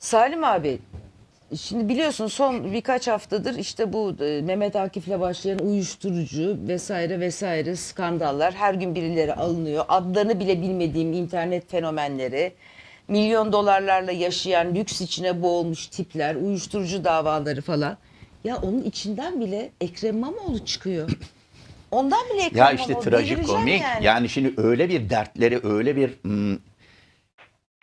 Salim abi şimdi biliyorsun son birkaç haftadır işte bu e, Mehmet Akif'le başlayan uyuşturucu vesaire vesaire skandallar her gün birileri alınıyor. Adlarını bile bilmediğim internet fenomenleri, milyon dolarlarla yaşayan lüks içine boğulmuş tipler, uyuşturucu davaları falan. Ya onun içinden bile Ekrem İmamoğlu çıkıyor. Ondan bile Ekrem Ya işte trajikomik yani. yani. şimdi öyle bir dertleri öyle bir hmm,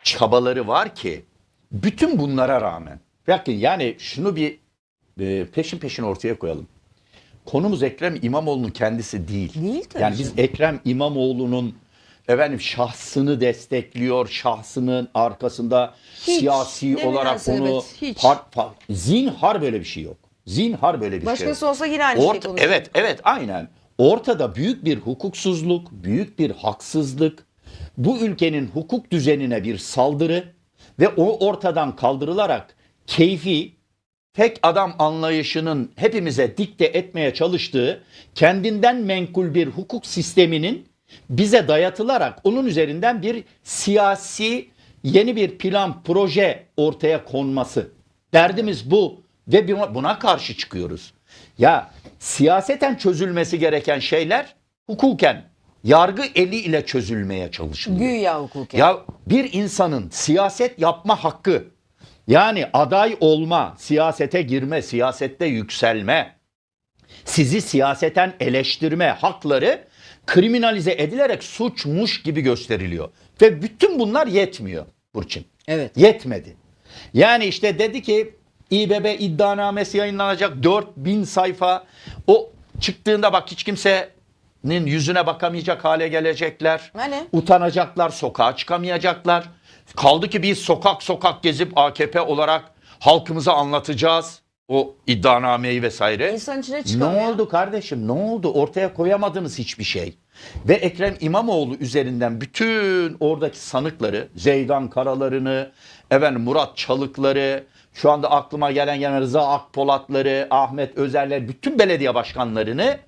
çabaları var ki bütün bunlara rağmen bakın yani şunu bir e, peşin peşin ortaya koyalım. Konumuz Ekrem İmamoğlu'nun kendisi değil. Değil tabii Yani biz. Ekrem İmamoğlu'nun efendim şahsını şahsının arkasında Hiç, siyasi olarak münasebet, bunu hiç. par, par- zinhar böyle bir şey yok. Zinhar böyle bir şey yok. Başkası olsa yine aynı şeyi Orta, konuşur. evet evet aynen. Ortada büyük bir hukuksuzluk, büyük bir haksızlık, bu ülkenin hukuk düzenine bir saldırı ve o ortadan kaldırılarak keyfi tek adam anlayışının hepimize dikte etmeye çalıştığı kendinden menkul bir hukuk sisteminin bize dayatılarak onun üzerinden bir siyasi yeni bir plan proje ortaya konması. Derdimiz bu ve buna, karşı çıkıyoruz. Ya siyaseten çözülmesi gereken şeyler hukuken yargı eli ile çözülmeye çalışılıyor. Güya hukuken. Ya bir insanın siyaset yapma hakkı yani aday olma, siyasete girme, siyasette yükselme, sizi siyaseten eleştirme hakları kriminalize edilerek suçmuş gibi gösteriliyor. Ve bütün bunlar yetmiyor Burçin. Evet. Yetmedi. Yani işte dedi ki İBB iddianamesi yayınlanacak 4000 sayfa. O çıktığında bak hiç kimsenin yüzüne bakamayacak hale gelecekler. Hani? Utanacaklar, sokağa çıkamayacaklar. Kaldı ki biz sokak sokak gezip AKP olarak halkımıza anlatacağız o iddianameyi vesaire. İnsan içine Ne çıkamıyor. oldu kardeşim? Ne oldu? Ortaya koyamadınız hiçbir şey. Ve Ekrem İmamoğlu üzerinden bütün oradaki sanıkları, Zeydan Karalarını, efendim Murat Çalıkları, şu anda aklıma gelen gelen Rıza Akpolatları, Ahmet Özerler, bütün belediye başkanlarını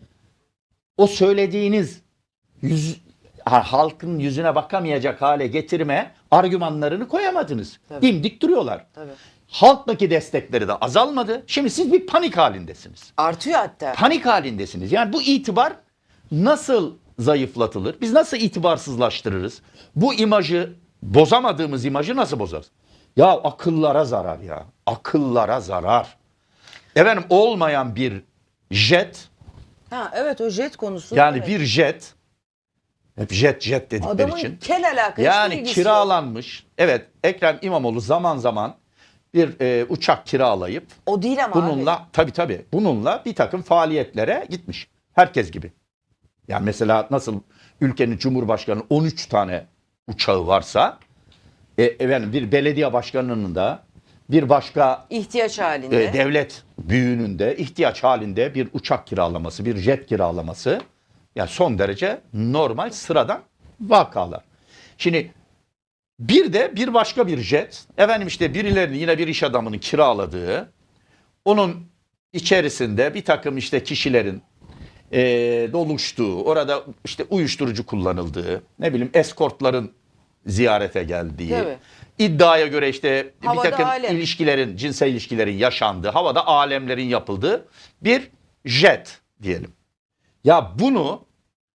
o söylediğiniz yüz, ha, halkın yüzüne bakamayacak hale getirme argümanlarını koyamadınız. Tabii. Dimdik duruyorlar. Tabii. Halktaki destekleri de azalmadı. Şimdi siz bir panik halindesiniz Artıyor hatta. panik halindesiniz. Yani bu itibar nasıl zayıflatılır? Biz nasıl itibarsızlaştırırız? Bu imajı bozamadığımız imajı nasıl bozarız? Ya akıllara zarar ya. Akıllara zarar. Efendim olmayan bir jet Ha evet o jet konusu. yani evet. bir jet hep jet jet dedikleri Adamın için. kel alakası. Yani ilgisi yok. kiralanmış. Evet Ekrem İmamoğlu zaman zaman bir e, uçak kiralayıp O değil ama Bununla abi. tabii tabii bununla bir takım faaliyetlere gitmiş. Herkes gibi. Yani mesela nasıl ülkenin cumhurbaşkanının 13 tane uçağı varsa e, efendim bir belediye başkanının da bir başka ihtiyaç halinde. e, devlet büyüğünün de ihtiyaç halinde bir uçak kiralaması, bir jet kiralaması yani son derece normal sıradan vakalar. Şimdi bir de bir başka bir jet efendim işte birilerinin yine bir iş adamının kiraladığı onun içerisinde bir takım işte kişilerin e, doluştuğu, orada işte uyuşturucu kullanıldığı, ne bileyim eskortların ziyarete geldiği, Tabii. İddiaya göre işte Havada bir takım alem. ilişkilerin, cinsel ilişkilerin yaşandığı, havada alemlerin yapıldığı bir jet diyelim. Ya bunu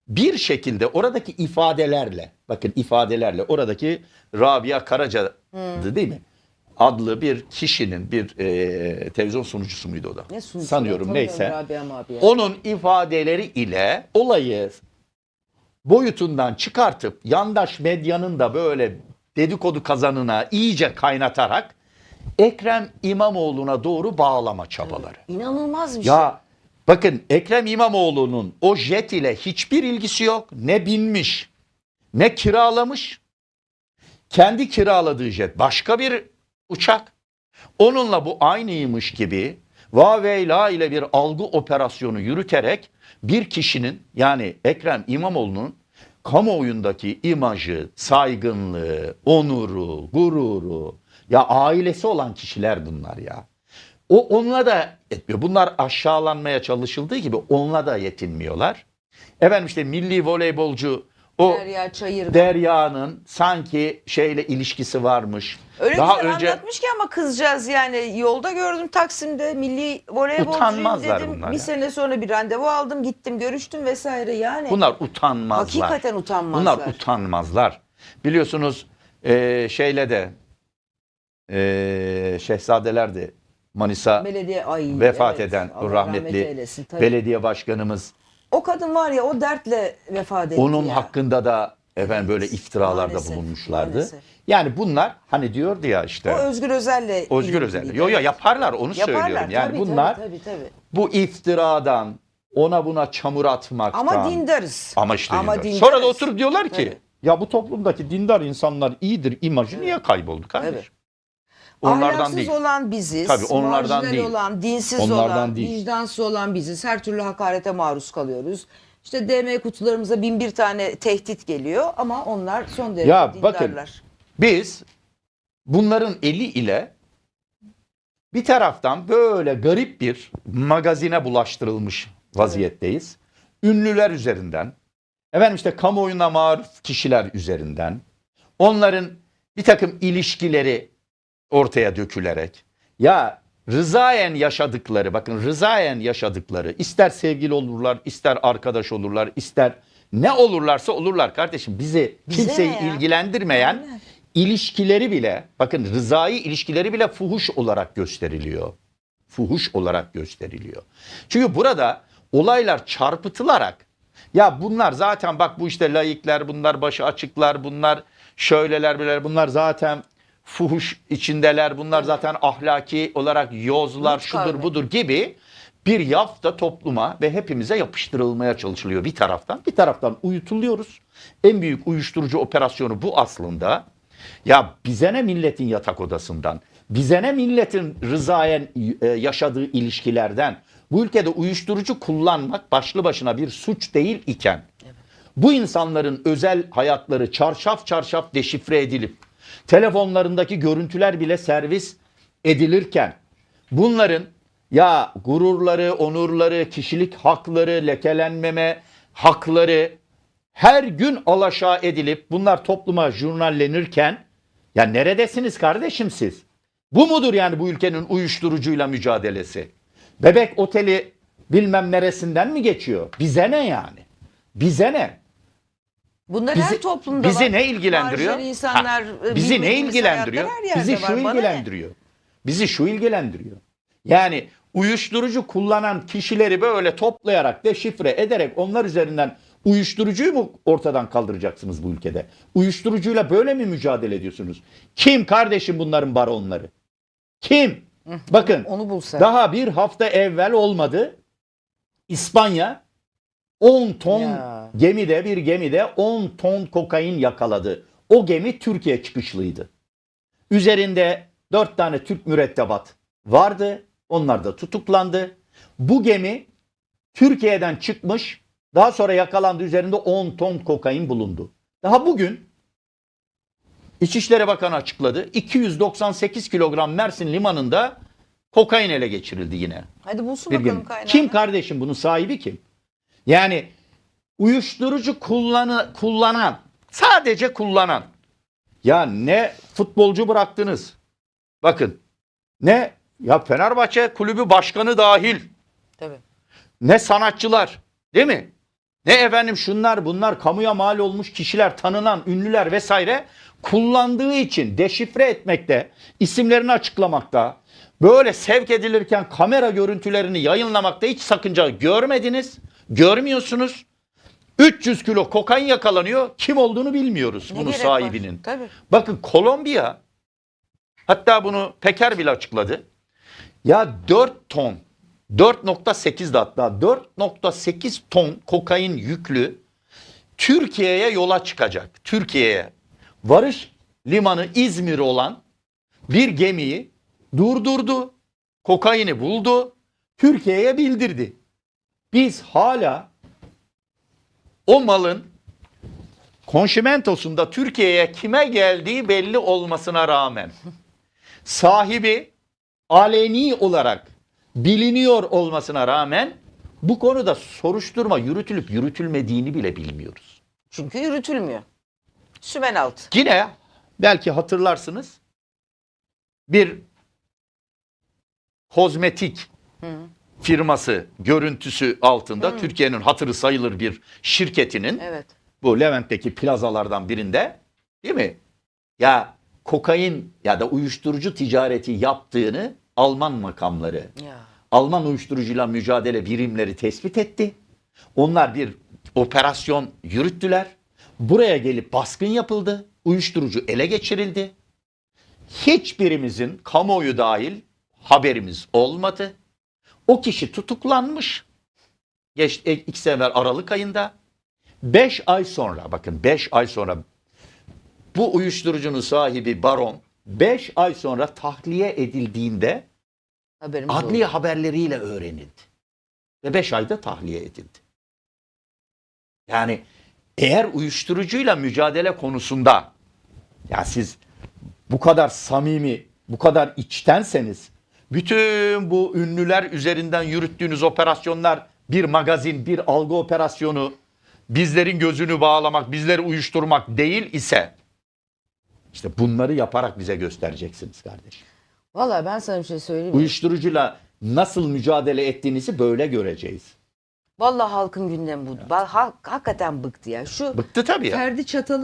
bir şekilde oradaki ifadelerle, bakın ifadelerle oradaki Rabia Karaca'dı değil mi? Adlı bir kişinin bir e, televizyon sunucusu muydu o da? Ne sunucu? Sanıyorum neyse. Onun ifadeleri ile olayı boyutundan çıkartıp yandaş medyanın da böyle dedikodu kazanına iyice kaynatarak Ekrem İmamoğlu'na doğru bağlama çabaları. İnanılmaz bir şey. Ya bakın Ekrem İmamoğlu'nun o jet ile hiçbir ilgisi yok. Ne binmiş, ne kiralamış. Kendi kiraladığı jet başka bir uçak. Onunla bu aynıymış gibi Vaveyla ile bir algı operasyonu yürüterek bir kişinin yani Ekrem İmamoğlu'nun kamuoyundaki imajı, saygınlığı, onuru, gururu ya ailesi olan kişiler bunlar ya. O onunla da etmiyor. Bunlar aşağılanmaya çalışıldığı gibi onunla da yetinmiyorlar. Efendim işte milli voleybolcu O Derya Çayır. Derya'nın sanki şeyle ilişkisi varmış. Öyle Daha güzel önce anlatmış ki ama kızcağız yani yolda gördüm Taksim'de milli voleybolcuyum Utanmazlar dedim. bunlar bir ya. sene sonra bir randevu aldım gittim görüştüm vesaire yani. bunlar utanmazlar. Hakikaten utanmazlar. Bunlar utanmazlar. Biliyorsunuz e, şeyle de e, Şehzadeler de Manisa Belediye ay vefat evet, eden Allah rahmet rahmetli eylesin, tabii. belediye başkanımız O kadın var ya o dertle vefat etti onun ya. hakkında da efendim böyle iftiralarda maalesef, bulunmuşlardı. maalesef. Yani bunlar hani diyordu ya işte O Özgür Özel'le Özgür ilgiliydi. Özel. Yo yo yaparlar onu Yaparlar, söylüyorum. Yani tabii, bunlar tabii, tabii, tabii. bu iftiradan ona buna çamur atmaktan Ama dindarız. Ama işte Ama dindar. dindarız. Sonra da oturup diyorlar ki Tabii. ya bu toplumdaki dindar insanlar iyidir imajı niye kayboldu kardeşim? Evet. Onlardan Ahlaksız değil. olan biziz. Tabii, onlardan değil. olan, dinsiz Onlardan olan, değil. vicdansız olan biziz. Her türlü hakarete maruz kalıyoruz. İşte DM kutularımıza bin bir tane tehdit geliyor ama onlar son derece Ya dindarlar. bakın, Biz bunların eli ile bir taraftan böyle garip bir magazine bulaştırılmış vaziyetteyiz. Ünlüler üzerinden, efendim işte kamuoyuna maruf kişiler üzerinden, onların bir takım ilişkileri ortaya dökülerek, ya rızayen yaşadıkları, bakın rızayen yaşadıkları, ister sevgili olurlar, ister arkadaş olurlar, ister ne olurlarsa olurlar kardeşim. Bizi Bize kimseyi ne ya? ilgilendirmeyen Aynen. ilişkileri bile, bakın rızayı ilişkileri bile fuhuş olarak gösteriliyor. Fuhuş olarak gösteriliyor. Çünkü burada olaylar çarpıtılarak ya bunlar zaten bak bu işte laikler, bunlar başı açıklar, bunlar şöyleler biler, bunlar zaten fuhuş içindeler, bunlar zaten ahlaki olarak yozlar, şudur budur gibi bir yafta topluma ve hepimize yapıştırılmaya çalışılıyor bir taraftan. Bir taraftan uyutuluyoruz. En büyük uyuşturucu operasyonu bu aslında. Ya bize ne milletin yatak odasından, bize ne milletin rızayen e, yaşadığı ilişkilerden, bu ülkede uyuşturucu kullanmak başlı başına bir suç değil iken, bu insanların özel hayatları çarşaf çarşaf deşifre edilip, telefonlarındaki görüntüler bile servis edilirken, bunların ya gururları, onurları, kişilik hakları, lekelenmeme hakları her gün alaşağı edilip bunlar topluma jurnallenirken ya neredesiniz kardeşim siz? Bu mudur yani bu ülkenin uyuşturucuyla mücadelesi? Bebek oteli bilmem neresinden mi geçiyor? Bize ne yani? Bize ne? Bunlar Bizi, her toplumda bizi var. ne ilgilendiriyor? Marjinal insanlar, Ha, e, bizi ne ilgilendiriyor? Bizi var. şu ne? ilgilendiriyor. Bizi şu ilgilendiriyor. Yani uyuşturucu kullanan kişileri böyle toplayarak, deşifre ederek onlar üzerinden uyuşturucuyu mu ortadan kaldıracaksınız bu ülkede? Uyuşturucuyla böyle mi mücadele ediyorsunuz? Kim kardeşim bunların baronları? Kim? Bakın Onu bulsa. daha bir hafta evvel olmadı. İspanya 10 ton Ya. gemide bir gemide 10 ton kokain yakaladı. O gemi Türkiye çıkışlıydı. Üzerinde 4 tane Türk mürettebat vardı. Onlar da tutuklandı. Bu gemi Türkiye'den çıkmış. Daha sonra yakalandı. Üzerinde 10 ton kokain bulundu. Daha bugün İçişleri Bakanı açıkladı. 298 kilogram Mersin limanında kokain ele geçirildi yine. Hadi bulsun Bir bakalım kaynağını. Kim kardeşim bunun sahibi kim? Yani uyuşturucu kullanı, kullanan, sadece kullanan. Ya ne futbolcu bıraktınız? Bakın ne ya Fenerbahçe kulübü başkanı dahil Tabii. ne sanatçılar değil mi? Ne efendim şunlar bunlar kamuya mal olmuş kişiler tanınan ünlüler vesaire kullandığı için deşifre etmekte isimlerini açıklamakta böyle sevk edilirken kamera görüntülerini yayınlamakta hiç sakınca görmediniz görmüyorsunuz 300 kilo kokain yakalanıyor kim olduğunu bilmiyoruz Ne bunun var? sahibinin. Tabii. Bakın Kolombiya hatta bunu Peker bile açıkladı. Ya 4 ton 4.8 de hatta 4.8 ton kokain yüklü Türkiye'ye yola çıkacak. Türkiye'ye varış limanı İzmir olan bir gemiyi durdurdu. Kokaini buldu. Türkiye'ye bildirdi. Biz hala o malın konşimentosunda Türkiye'ye kime geldiği belli olmasına rağmen sahibi aleni olarak biliniyor olmasına rağmen bu konuda soruşturma yürütülüp yürütülmediğini bile bilmiyoruz. Çünkü yürütülmüyor. Sümen altı. Yine belki hatırlarsınız bir kozmetik firması görüntüsü altında Türkiye'nin hatırı sayılır bir şirketinin Evet. bu Levent'teki plazalardan birinde değil mi? Ya kokain ya da uyuşturucu ticareti yaptığını Alman makamları, Ya. Alman uyuşturucuyla mücadele birimleri tespit etti. Onlar bir operasyon yürüttüler. Buraya gelip baskın yapıldı. Uyuşturucu ele geçirildi. Hiçbirimizin kamuoyu dahil haberimiz olmadı. O kişi tutuklanmış. Geç, e, iki sene evvel Aralık ayında. 5 ay sonra bakın 5 ay sonra bu uyuşturucunun sahibi baron 5 ay sonra tahliye edildiğinde Haberimiz adli oldu. haberleriyle öğrenildi. Ve 5 ayda tahliye edildi. Yani eğer uyuşturucuyla mücadele konusunda ya siz bu kadar samimi, bu kadar içtenseniz bütün bu ünlüler üzerinden yürüttüğünüz operasyonlar bir magazin, bir algı operasyonu, bizlerin gözünü bağlamak, bizleri uyuşturmak değil ise işte bunları yaparak bize göstereceksiniz kardeşim. Vallahi ben sana bir şey söyleyeyim mi? Uyuşturucuyla nasıl mücadele ettiğinizi böyle göreceğiz. Vallahi halkın gündemi bu. Ba- ha- hakikaten bıktı ya. Şu Bıktı tabii ya. Ferdi Çatal'ı